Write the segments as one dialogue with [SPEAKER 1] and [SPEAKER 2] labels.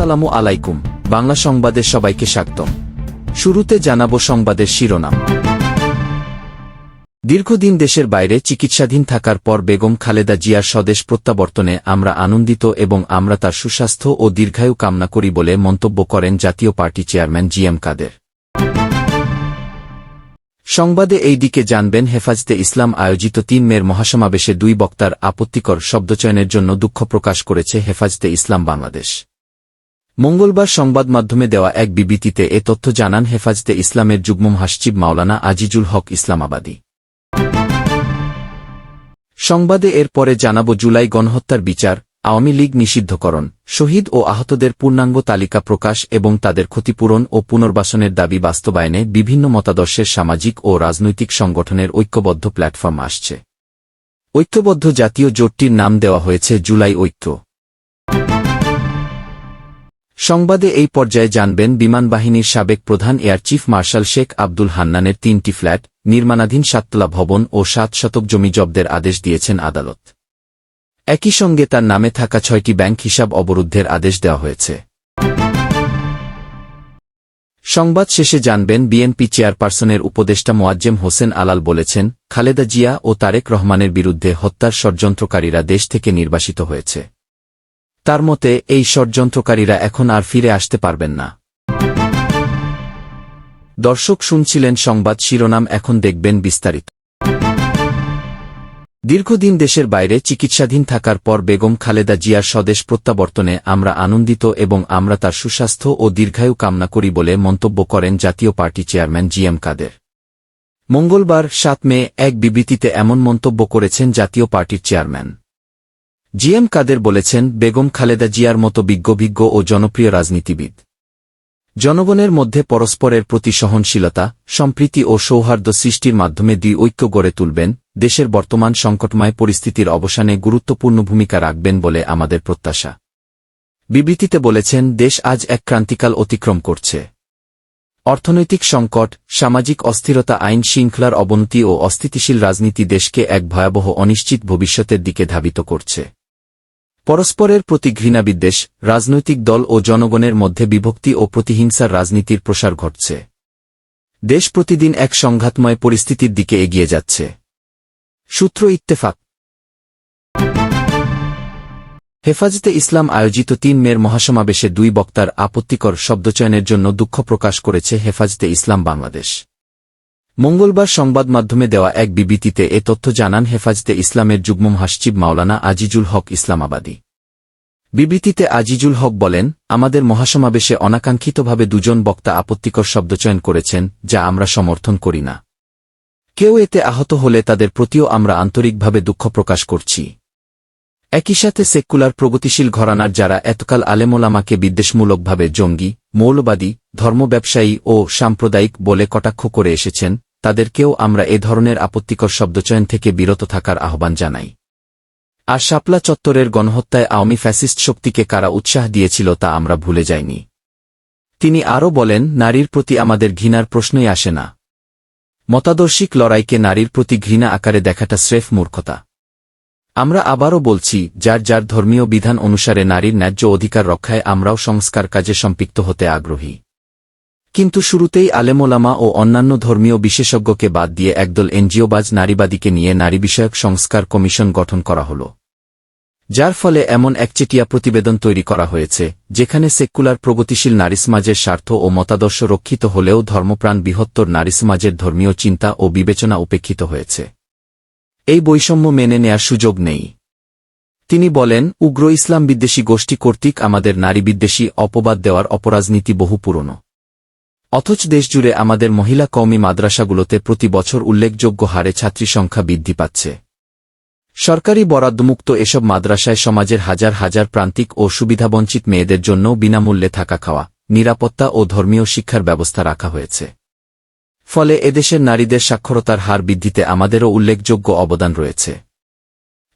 [SPEAKER 1] আসসালামু আলাইকুম, বাংলা সংবাদে সবাইকে স্বাগতম। শুরুতে জানাব সংবাদের শিরোনাম। দীর্ঘদিন দেশের বাইরে চিকিৎসাধীন থাকার পর বেগম খালেদা জিয়ার স্বদেশ প্রত্যাবর্তনে আমরা আনন্দিত এবং আমরা তার সুস্বাস্থ্য ও দীর্ঘায়ু কামনা করি বলে মন্তব্য করেন Jatiya party chairman G M Quader. সংবাদে এই দিকে জানবেন, হেফাজতে ইসলাম আয়োজিত তিন মের মহাসমাবেশে দুই বক্তার আপত্তিকর শব্দচয়নের জন্য দুঃখ প্রকাশ করেছে হেফাজতে ইসলাম বাংলাদেশ। মঙ্গলবার সংবাদ মাধ্যমে দেওয়া এক বিবৃতিতে এ তথ্য জানান হেফাজতে ইসলামের যুগ্ম হাসচিব মাওলানা আজিজুল হক ইসলামাবাদী। সংবাদে এর পরে জানাব জুলাই গণহত্যার বিচার, আওয়ামী লীগ নিষিদ্ধকরণ, শহীদ ও আহতদের পূর্ণাঙ্গ তালিকা প্রকাশ এবং তাদের ক্ষতিপূরণ ও পুনর্বাসনের দাবি বাস্তবায়নে বিভিন্ন মতাদর্শের সামাজিক ও রাজনৈতিক সংগঠনের ঐক্যবদ্ধ প্ল্যাটফর্ম আসছে। ঐক্যবদ্ধ জাতীয় জোটটির নাম দেওয়া হয়েছে জুলাই ঐক্য। সংবাদে এই পর্যায়ে জানবেন বিমান বাহিনীর সাবেক প্রধান air chief marshal Sheikh Abdul হান্নানের তিনটি ফ্ল্যাট, নির্মাণাধীন সাততলা ভবন ও সাত শতক জমি জব্দের আদেশ দিয়েছেন আদালত। একই সঙ্গে তার নামে থাকা ছয়টি ব্যাংক হিসাব অবরুদ্ধের আদেশ দেওয়া হয়েছে। সংবাদ শেষে জানবেন বিএনপি চেয়ারপারসনের উপদেষ্টা মোয়াজ্জেম হোসেন আলাল বলেছেন, খালেদা জিয়া ও তারেক রহমানের বিরুদ্ধে হত্যার ষড়যন্ত্রকারীরা দেশ থেকে নির্বাসিত হয়েছে। তার মতে, এই ষড়যন্ত্রকারীরা এখন আর ফিরে আসতে পারবেন না। দর্শক শুনছিলেন সংবাদ শিরোনাম, এখন দেখবেন বিস্তারিত। দীর্ঘদিন দেশের বাইরে চিকিৎসাধীন থাকার পর বেগম খালেদা জিয়ার স্বদেশ প্রত্যাবর্তনে আমরা আনন্দিত এবং আমরা তার সুস্বাস্থ্য ও দীর্ঘায়ু কামনা করি বলে মন্তব্য করেন Jatiya party chairman G M Quader. মঙ্গলবার, সাত মে, এক বিবৃতিতে এমন মন্তব্য করেছেন জাতীয় পার্টির চেয়ারম্যান। জি এম কাদের বলেছেন, বেগম খালেদা জিয়ার মতো বিজ্ঞভিজ্ঞ ও জনপ্রিয় রাজনীতিবিদ। জনগণের মধ্যে পরস্পরের প্রতি সহনশীলতা, সম্প্রীতি ও সৌহার্দ্য সৃষ্টির মাধ্যমে দুই ঐক্য গড়ে তুলবেন, দেশের বর্তমান সংকটময় পরিস্থিতির অবসানে গুরুত্বপূর্ণ ভূমিকা রাখবেন বলে আমাদের প্রত্যাশা। বিবৃতিতে বলেছেন, দেশ আজ এক ক্রান্তিকাল অতিক্রম করছে। অর্থনৈতিক সংকট, সামাজিক অস্থিরতা, আইন শৃঙ্খলার অবনতি ও অস্থিতিশীল রাজনীতি দেশকে এক ভয়াবহ অনিশ্চিত ভবিষ্যতের দিকে ধাবিত করছে। পরস্পরের প্রতি ঘৃণাবিদ্বেষ, রাজনৈতিক দল ও জনগণের মধ্যে বিভক্তি ও প্রতিহিংসার রাজনীতির প্রসার ঘটছে। দেশ প্রতিদিন এক সংঘাতময় পরিস্থিতির দিকে এগিয়ে যাচ্ছে। সূত্র ইত্তেফাক। হেফাজতে ইসলাম আয়োজিত তিন মের মহাসমাবেশে দুই বক্তার আপত্তিকর শব্দচয়নের জন্য দুঃখ প্রকাশ করেছে হেফাজতে ইসলাম বাংলাদেশ। মঙ্গলবার সংবাদ মাধ্যমে দেওয়া এক বিবৃতিতে এ তথ্য জানান হেফাজতে ইসলামের যুগ্ম হাসচিব মাওলানা আজিজুল হক ইসলামাবাদী। বিবৃতিতে আজিজুল হক বলেন, আমাদের মহাসমাবেশে অনাকাঙ্ক্ষিতভাবে দুজন বক্তা আপত্তিকর শব্দচয়ন করেছেন, যা আমরা সমর্থন করি না। কেউ এতে আহত হলে তাদের প্রতিও আমরা আন্তরিকভাবে দুঃখ প্রকাশ করছি। একই সাথে সেকুলার প্রগতিশীল ঘরানার যারা এতকাল আলেমোলামাকে বিদ্বেষমূলকভাবে জঙ্গি, মৌলবাদী ধর্ম ব্যবসায়ী ও সাম্প্রদায়িক বলে কটাক্ষ করে এসেছেন তাদেরকেও আমরা এ ধরনের আপত্তিকর শব্দচয়ন থেকে বিরত থাকার আহ্বান জানাই। আর শাপলা চত্বরের গণহত্যায় আওয়ামী ফ্যাসিস্ট শক্তিকে কারা উৎসাহ দিয়েছিল তা আমরা ভুলে যাইনি। তিনি আরও বলেন, নারীর প্রতি আমাদের ঘৃণার প্রশ্নই আসে না। মতাদর্শিক লড়াইকে নারীর প্রতি ঘৃণা আকারে দেখাটা স্রেফ মূর্খতা। আমরা আবারও বলছি, যার যার ধর্মীয় বিধান অনুসারে নারীর ন্যায্য অধিকার রক্ষায় আমরাও সংস্কার কাজে সম্পৃক্ত হতে আগ্রহী। কিন্তু শুরুতেই আলেমোলামা ও অন্যান্য ধর্মীয় বিশেষজ্ঞকে বাদ দিয়ে একদল এনজিওবাজ নারীবাদীকে নিয়ে নারী বিষয়ক সংস্কার কমিশন গঠন করা হল। যার ফলে এমন একচেটিয়া প্রতিবেদন তৈরি করা হয়েছে, যেখানে সেকুলার প্রগতিশীল নারীসমাজের স্বার্থ ও মতাদর্শ রক্ষিত হলেও ধর্মপ্রাণ বৃহত্তর নারীসমাজের ধর্মীয় চিন্তা ও বিবেচনা উপেক্ষিত হয়েছে। এই বৈষম্য মেনে নেয়ার সুযোগ নেই। তিনি বলেন, উগ্র ইসলাম বিদ্বেষী গোষ্ঠী কর্তৃক আমাদের নারী বিদ্বেষী অপবাদ দেওয়ার অপরাজনীতি বহু পুরনো। অথচ দেশজুড়ে আমাদের মহিলা কওমি মাদ্রাসাগুলোতে প্রতি বছর উল্লেখযোগ্য হারে ছাত্রী সংখ্যা বৃদ্ধি পাচ্ছে। সরকারি বরাদ্দমুক্ত এসব মাদ্রাসায় সমাজের হাজার হাজার প্রান্তিক ও সুবিধাবঞ্চিত মেয়েদের জন্য বিনামূল্যে থাকা খাওয়া, নিরাপত্তা ও ধর্মীয় শিক্ষার ব্যবস্থা রাখা হয়েছে। ফলে এদেশের নারীদের সাক্ষরতার হার বৃদ্ধিতে আমাদেরও উল্লেখযোগ্য অবদান রয়েছে।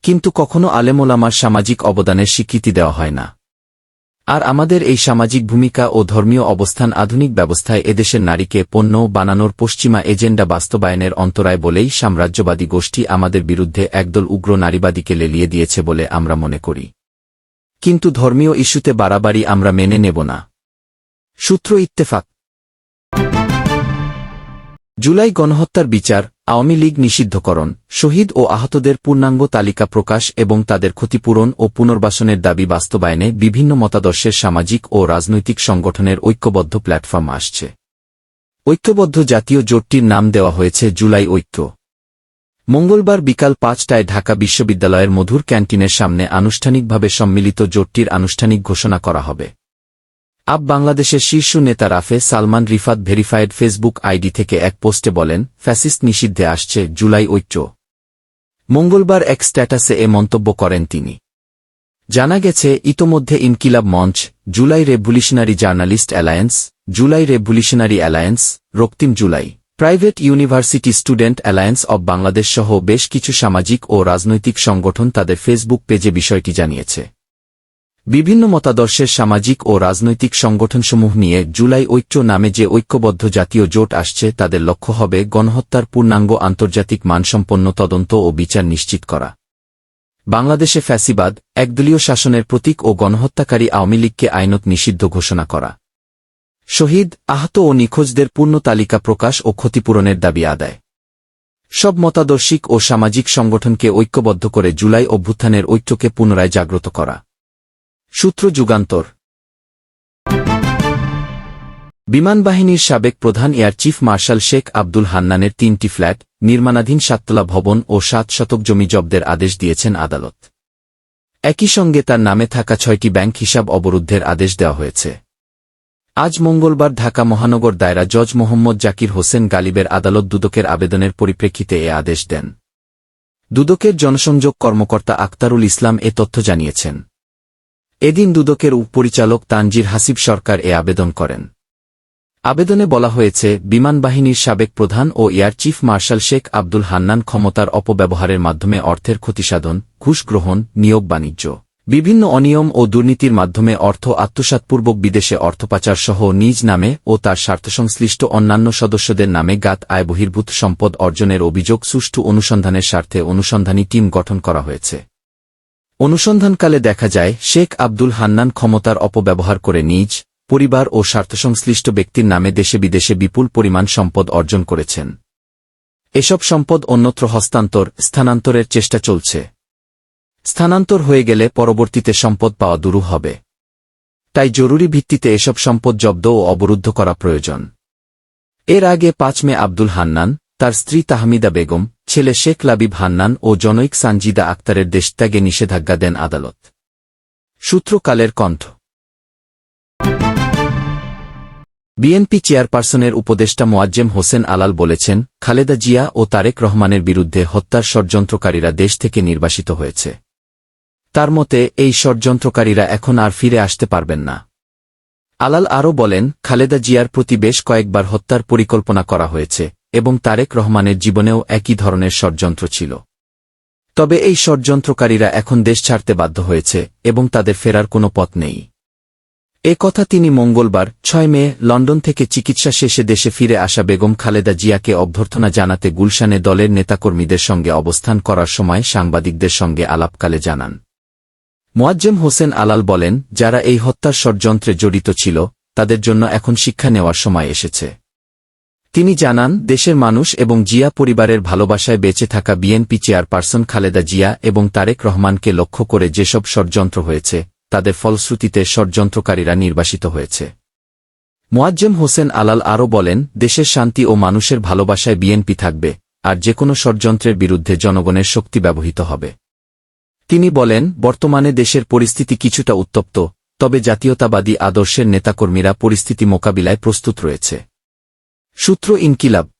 [SPEAKER 1] কিন্তু কখনো আলেমোলামার সামাজিক অবদানের স্বীকৃতি দেওয়া হয় না। আর আমাদের এই সামাজিক ভূমিকা ও ধর্মীয় অবস্থান আধুনিক ব্যবস্থায় এদেশের নারীকে পণ্য বানানোর পশ্চিমা এজেন্ডা বাস্তবায়নের অন্তরায় বলেই সাম্রাজ্যবাদী গোষ্ঠী আমাদের বিরুদ্ধে একদল উগ্র নারীবাদীকে লেলিয়ে দিয়েছে বলে আমরা মনে করি। কিন্তু ধর্মীয় ইস্যুতে বাড়াবাড়ি আমরা মেনে নেব না। সূত্র ইত্তেফাক। জুলাই গণহত্যার বিচার আওয়ামী লীগ নিষিদ্ধকরণ, শহীদ ও আহতদের পূর্ণাঙ্গ তালিকা প্রকাশ এবং তাদের ক্ষতিপূরণ ও পুনর্বাসনের দাবি বাস্তবায়নে বিভিন্ন মতাদর্শের সামাজিক ও রাজনৈতিক সংগঠনের ঐক্যবদ্ধ প্ল্যাটফর্ম আসছে। ঐক্যবদ্ধ জাতীয় জোটটির নাম দেওয়া হয়েছে জুলাই ঐক্য। মঙ্গলবার বিকাল পাঁচটায় ঢাকা বিশ্ববিদ্যালয়ের মধুর ক্যান্টিনের সামনে আনুষ্ঠানিকভাবে সম্মিলিত জোটটির আনুষ্ঠানিক ঘোষণা করা হবে। আব বাংলাদেশের শীর্ষ নেতা Rafe Salman Rifat verified Facebook ID থেকে এক পোস্টে বলেন, ফ্যাসিস্ট নিষিদ্ধে আসছে জুলাই ঐক্য। মঙ্গলবার এক স্ট্যাটাসে এ মন্তব্য করেন তিনি। জানা গেছে, ইতোমধ্যে Inqilab Mancha, July revolutionary journalist alliance, July revolutionary alliance, Raktim July, private university student alliance of Bangladesh সহ বেশ কিছু সামাজিক ও রাজনৈতিক সংগঠন তাদের ফেসবুক পেজে বিষয়টি জানিয়েছে। বিভিন্ন মতাদর্শের সামাজিক ও রাজনৈতিক সংগঠনসমূহ নিয়ে জুলাই ঐক্য নামে যে ঐক্যবদ্ধ জাতীয় জোট আসছে, তাদের লক্ষ্য হবে গণহত্যার পূর্ণাঙ্গ আন্তর্জাতিক মানসম্পন্ন তদন্ত ও বিচার নিশ্চিত করা। বাংলাদেশে ফ্যাসিবাদ, একদলীয় শাসনের প্রতীক ও গণহত্যাকারী আওয়ামী লীগকে আইনত নিষিদ্ধ ঘোষণা করা। শহীদ, আহত ও নিখোঁজদের পূর্ণ তালিকা প্রকাশ ও ক্ষতিপূরণের দাবি আদায়। সব মতাদর্শিক ও সামাজিক সংগঠনকে ঐক্যবদ্ধ করে জুলাই অভ্যুত্থানের ঐক্যকে পুনরায় জাগ্রত করা। সূত্র যুগান্তর। বিমানবাহিনীর সাবেক প্রধান air chief marshal Sheikh Abdul হান্নানের তিনটি ফ্ল্যাট, নির্মাণাধীন সাততলা ভবন ও সাত শতক জমি জব্দের আদেশ দিয়েছেন আদালত। একই সঙ্গে তার নামে থাকা ছয়টি ব্যাংক হিসাব অবরুদ্ধের আদেশ দেওয়া হয়েছে। আজ মঙ্গলবার ঢাকা মহানগর দায়রা জজ মোহাম্মদ জাকির হোসেন গালিবের আদালত দুদকের আবেদনের পরিপ্রেক্ষিতে এ আদেশ দেন। দুদকের জনসংযোগ কর্মকর্তা আক্তারুল ইসলাম এ তথ্য জানিয়েছেন। এদিন দুদকের উপপরিচালক তানজির হাসিব সরকার এ আবেদন করেন। আবেদনে বলা হয়েছে, বিমান বাহিনীর সাবেক প্রধান ও air chief marshal Sheikh Abdul Hannan ক্ষমতার অপব্যবহারের মাধ্যমে অর্থের ক্ষতিসাধন, ঘুষ গ্রহণ, নিয়োগ বাণিজ্য, বিভিন্ন অনিয়ম ও দুর্নীতির মাধ্যমে অর্থ আত্মসাতপূর্বক বিদেশে অর্থপাচার সহ নিজ নামে ও তার স্বার্থসংশ্লিষ্ট অন্যান্য সদস্যদের নামে গাত আয় বহির্ভূত সম্পদ অর্জনের অভিযোগ সুষ্ঠু অনুসন্ধানের স্বার্থে অনুসন্ধানী টিম গঠন করা হয়েছে। অনুসন্ধানকালে দেখা যায়, শেখ আব্দুল হান্নান ক্ষমতার অপব্যবহার করে নিজ, পরিবার ও স্বার্থসংশ্লিষ্ট ব্যক্তির নামে দেশে বিদেশে বিপুল পরিমাণ সম্পদ অর্জন করেছেন। এসব সম্পদ অন্যত্র হস্তান্তর, স্থানান্তরের চেষ্টা চলছে। স্থানান্তর হয়ে গেলে পরবর্তীতে সম্পদ পাওয়া দুরু হবে। তাই জরুরি ভিত্তিতে এসব সম্পদ জব্দ ও অবরুদ্ধ করা প্রয়োজন। এর আগে পাঁচ মে আব্দুল হান্নান তার স্ত্রী তাহমিদা বেগম, ছেলে শেখ লাবিব হান্নান ও জনৈক সানজিদা আক্তারের দেশত্যাগে নিষেধাজ্ঞা দেন আদালত। সূত্রকালের কণ্ঠ। বিএনপি চেয়ারপারসনের উপদেষ্টা মোয়াজ্জেম হোসেন আলাল বলেছেন, খালেদা জিয়া ও তারেক রহমানের বিরুদ্ধে হত্যার ষড়যন্ত্রকারীরা দেশ থেকে নির্বাসিত হয়েছে। তার মতে, এই ষড়যন্ত্রকারীরা এখন আর ফিরে আসতে পারবেন না। আলাল আরও বলেন, খালেদা জিয়ার প্রতি বেশ কয়েকবার হত্যার পরিকল্পনা করা হয়েছে এবং তারেক রহমানের জীবনেও একই ধরনের ষড়যন্ত্র ছিল। তবে এই ষড়যন্ত্রকারীরা এখন দেশ ছাড়তে বাধ্য হয়েছে এবং তাদের ফেরার কোনো পথ নেই। এ কথা তিনি মঙ্গলবার, ছয় মে, লন্ডন থেকে চিকিৎসা শেষে দেশে ফিরে আসা বেগম খালেদা জিয়াকে অভ্যর্থনা জানাতে গুলশানে দলের নেতাকর্মীদের সঙ্গে অবস্থান করার সময় সাংবাদিকদের সঙ্গে আলাপকালে জানান। মোয়াজ্জেম হোসেন আলাল বলেন, যারা এই হত্যার ষড়যন্ত্রে জড়িত ছিল, তাদের জন্য এখন শিক্ষা নেওয়ার সময় এসেছে। তিনি জানান, দেশের মানুষ এবং জিয়া পরিবারের ভালোবাসায় বেঁচে থাকা বিএনপি চেয়ারপারসন খালেদা জিয়া এবং তারেক রহমানকে লক্ষ্য করে যেসব ষড়যন্ত্র হয়েছে, তাদের ফলশ্রুতিতে ষড়যন্ত্রকারীরা নির্বাসিত হয়েছে। মোয়াজ্জেম হোসেন আলাল আরও বলেন, দেশের শান্তি ও মানুষের ভালোবাসায় বিএনপি থাকবে, আর যে কোনো ষড়যন্ত্রের বিরুদ্ধে জনগণের শক্তি ব্যবহৃত হবে। তিনি বলেন, বর্তমানে দেশের পরিস্থিতি কিছুটা উত্তপ্ত, তবে জাতীয়তাবাদী আদর্শের নেতাকর্মীরা পরিস্থিতি মোকাবিলায় প্রস্তুত রয়েছে। সূত্র ইনকিলাব।